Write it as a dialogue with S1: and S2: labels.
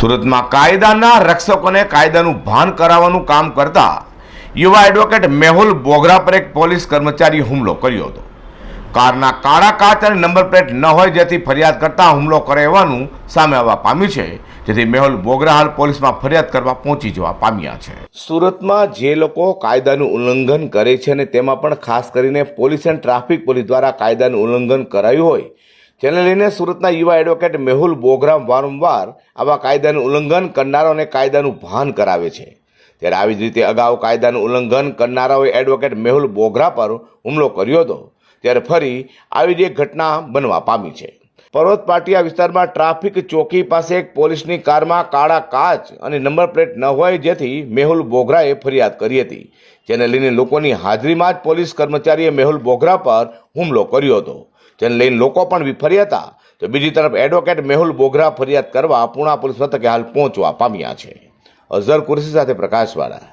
S1: સુરતમાં કાયદાના રક્ષકોને કાયદાનું ભાન કરાવવાનું કામ કરતા યુવા એડવોકેટ મેહુલ બોગરા પર એક પોલીસ કર્મચારીએ હુમલો કર્યો હતો. કારના કાળા કાચ અને નંબર પ્લેટ ન હોય જેથી ફરિયાદ કરતા હુમલો કરાવવાનું સામે આવવા પામ્યું છે, જેથી મેહુલ બોગરા હાલ પોલીસમાં ફરિયાદ કરવા પહોંચી જવા પામ્યા છે. સુરતમાં જે લોકો કાયદાનું ઉલ્લંઘન કરે છે અને તેમાં પણ ખાસ કરીને પોલીસ અને ટ્રાફિક પોલીસ દ્વારા કાયદાનું ઉલ્લંઘન કરાયું હોય જેને લઈને સુરતના યુવા એડવોકેટ મેહુલ બોગરામ વારંવાર આવા કાયદાનું ઉલ્લંઘન કરનારાઓને કાયદાનું ભાન કરાવે છે. ત્યારે આવી જ રીતે અગાઉ કાયદાનું ઉલ્લંઘન કરનારાઓએ એડવોકેટ મેહુલ બોગરા પર હુમલો કર્યો હતો. ત્યારે ફરી આવી જ એક ઘટના બનવા પામી છે. પર્વત પાટિયા વિસ્તારમાં ટ્રાફિક ચોકી પાસે એક પોલીસની કારમાં કાળા કાચ અને નંબર પ્લેટ ન હોય જેથી મેહુલ બોગરાએ ફરિયાદ કરી હતી. જેને લઈને લોકોની હાજરીમાં જ પોલીસ કર્મચારીએ મેહુલ બોગરા પર હુમલો કર્યો હતો. જેને લઈને લોકો પણ વિફર્યા હતા. તો બીજી તરફ એડવોકેટ મેહુલ બોગરા ફરિયાદ કરવા પૂણા પોલીસ મથકે હાલ પહોંચવા પામ્યા છે. અઝર કુરશી સાથે પ્રકાશવાળા.